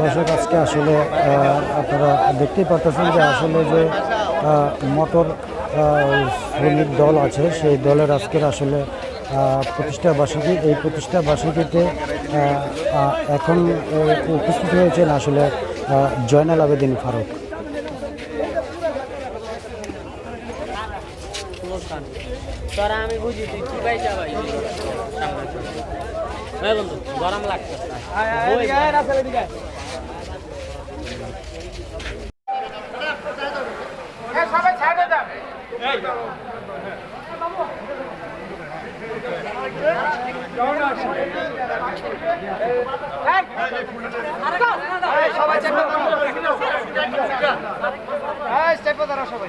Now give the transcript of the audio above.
দর্শক আজকে আসলে আপনারা দেখতেই পাচ্ছেন যে আসলে যে মোটর শ্রমিক দল আছে সেই দলের আজকের আসলে প্রতিষ্ঠা বার্ষিকী এই প্রতিষ্ঠা বার্ষিকীতে এখন উপস্থিত হয়েছেন আসলে জয়নাল আবেদিন ফারুক তোরা আমি বুঝি তুই কি ভাই বন্ধু গরম লাগছে সবাই